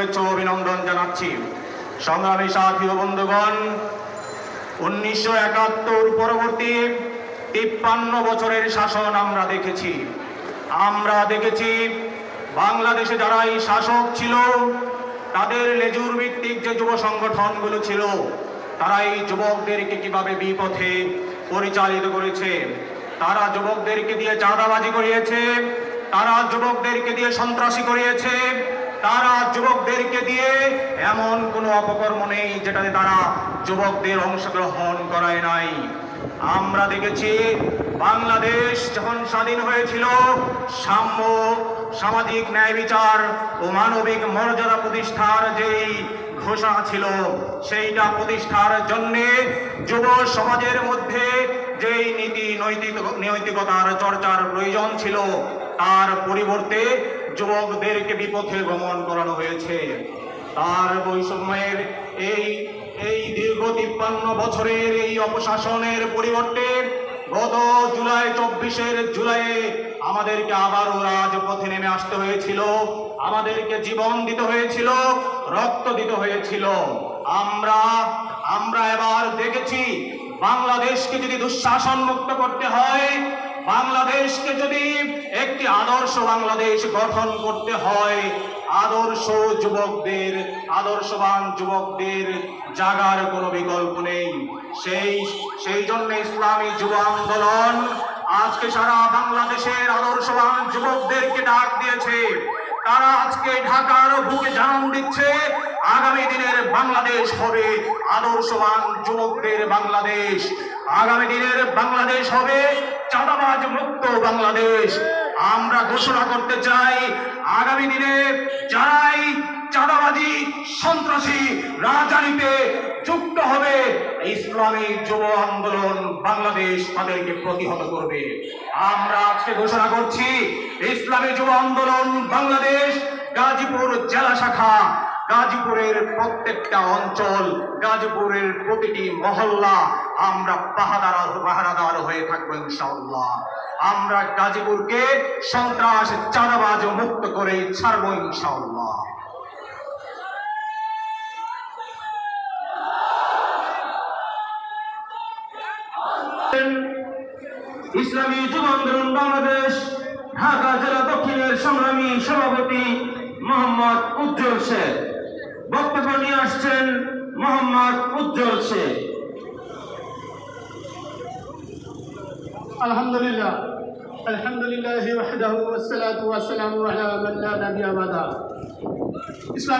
শুভেচ্ছা অভিনন্দন জানাচ্ছি। সংগ্রামী সাথী বন্ধুগণ, উনিশশো একাত্তর পরবর্তী তিপ্পান্ন বছরের শাসন আমরা দেখেছি। আমরা দেখেছি বাংলাদেশে যারা এই শাসক ছিল, তাদের লেজুর ভিত্তিক যে যুব সংগঠনগুলো ছিল তারা এই যুবকদেরকে কীভাবে বিপথে পরিচালিত করেছে? তারা যুবকদেরকে দিয়ে চাঁদাবাজি করিয়েছে, তারা যুবকদেরকে দিয়ে সন্ত্রাসী করিয়েছে তারা যুবকদেরকে দিয়ে এমন কোনো অপকর্ম নেই যেটাতে তারা যুবকদের অংশগ্রহণ করায় নাই। আমরা দেখেছি বাংলাদেশ যখন স্বাধীন হয়েছিল, সাম্য, সামাজিক ন্যায় বিচার ও মানবিক মর্যাদা প্রতিষ্ঠার যেই ঘোষণা ছিল, সেইটা প্রতিষ্ঠার জন্যে যুব সমাজের মধ্যে যেই নীতি নৈতিক নৈতিকতার চর্চার প্রয়োজন ছিল, তার পরিবর্তে যুবকদেরকে বিপথে গমন করানো হয়েছে। তার বৈষম্যের এই এই দীর্ঘ তিপ্পান্ন বছরের এই অপশাসনের পরিবর্তে গত জুলাই চব্বিশের জুলাইয়ে আমাদেরকে আবারও রাজপথে নেমে আসতে হয়েছিল। আমাদেরকে জীবন দিতে হয়েছিল, রক্ত দিতে হয়েছিল। আমরা আমরা এবার দেখেছি, বাংলাদেশকে যদি দুঃশাসন মুক্ত করতে হয় বাংলাদেশকে যদি একটি আদর্শ বাংলাদেশ গঠন করতে হয়, আদর্শ যুবকদের, আদর্শবান যুবকদের জাগার কোনো বিকল্প নেই। সেই সেই জন্য ইসলামী যুব আন্দোলন আজকে সারা বাংলাদেশের আদর্শবান যুবকদেরকে ডাক দিয়েছে। তারা আজকে ঢাকার বুকে জানান দিচ্ছে, আগামী দিনের বাংলাদেশ হবে আদর্শবান যুবকদের বাংলাদেশ। আগামী দিনের বাংলাদেশ হবে চাঁদাবাজ মুক্ত বাংলাদেশ। আমরা ঘোষণা করতে চাই, আগামী দিনে যারাই চাঁদাবাজি, সন্ত্রাসী, রাজনীতিতে যুক্ত হবে, ইসলামী যুব আন্দোলন বাংলাদেশ তাদেরকে প্রতিহত করবে। আমরা আজকে ঘোষণা করছি, ইসলামী যুব আন্দোলন বাংলাদেশ গাজীপুর জেলা শাখা গাজীপুরের প্রত্যেকটা অঞ্চল, গাজীপুরের প্রতিটি মহল্লা, আমরা পাহাদার পাহারাদার হয়ে থাকব ইনশাআল্লাহ। আমরা গাজীপুরকে সন্ত্রাস, চাঁদাবাজ মুক্ত করে ছাড়বো ইনশাআল্লাহ। ইসলামী যুব আন্দোলন বাংলাদেশ, ঢাকা জেলা দক্ষিণের সংগ্রামী সভাপতি মোহাম্মদ উজ্জ্বল শেখ। বক্তব্য নিয়ে আসছেন মোহাম্মদ উজ্জ্বল শেখ আলহামদুলিল্লাহ আলহামদুলিল্লাহ ওয়াহদাহু ওয়াসসালাতু ওয়াসসালামু আলা মান লা নাবিয়্যা বাদা ইসলাম